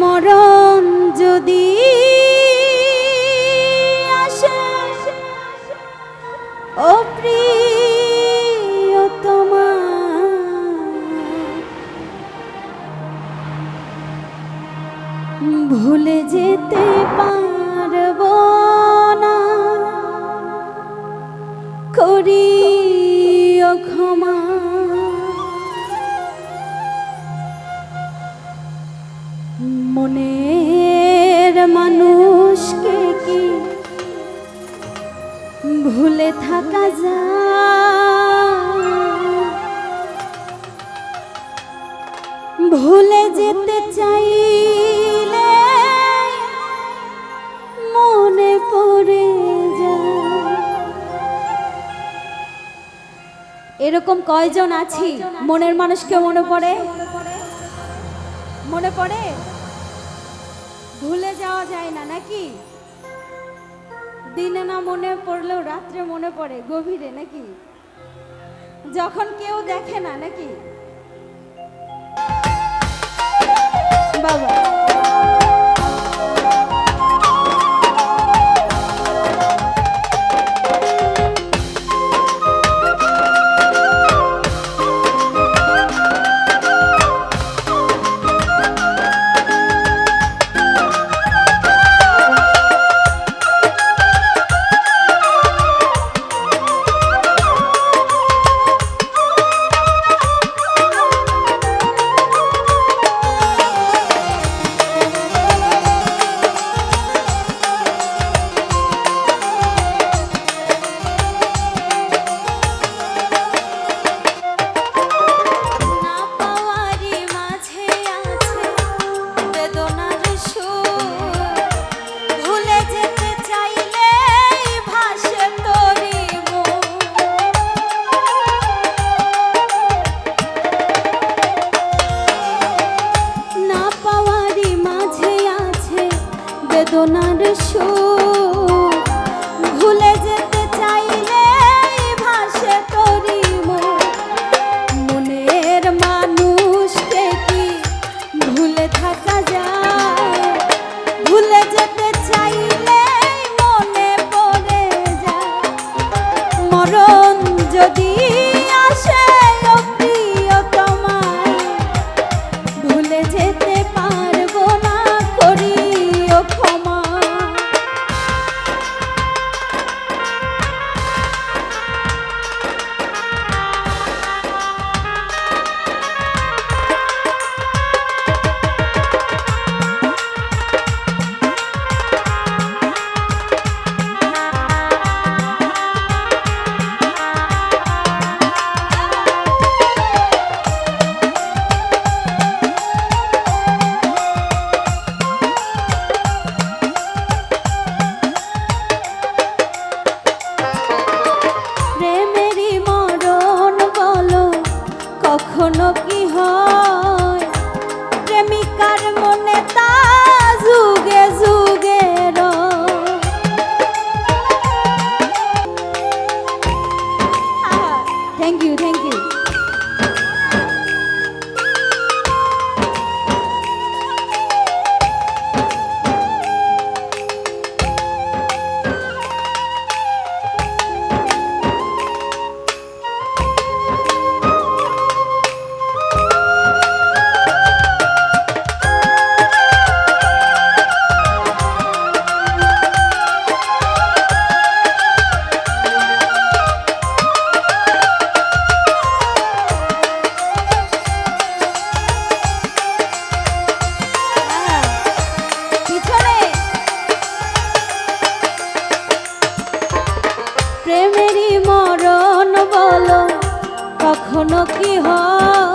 মরণ যদি আসে ও প্রিয়তমা ভুলে যেতে পারব না। করিও ক্ষমা। মনের মানুষকে কি ভুলে থাকা যায়? ভুলে যেতে চাইলে মনে পড়ে যায়। এরকম কয়জন আছি? মনের মানুষকে মনে পড়ে? মনে পড়ে? ভুলে যাওয়া যায় না, নাকি? দিনে না মনে পড়লেও রাত্রে মনে পড়ে, গভীরে, নাকি? যখন কেউ দেখে না, নাকি? বাবা। বেদনার সুর। কখনো কি হয়?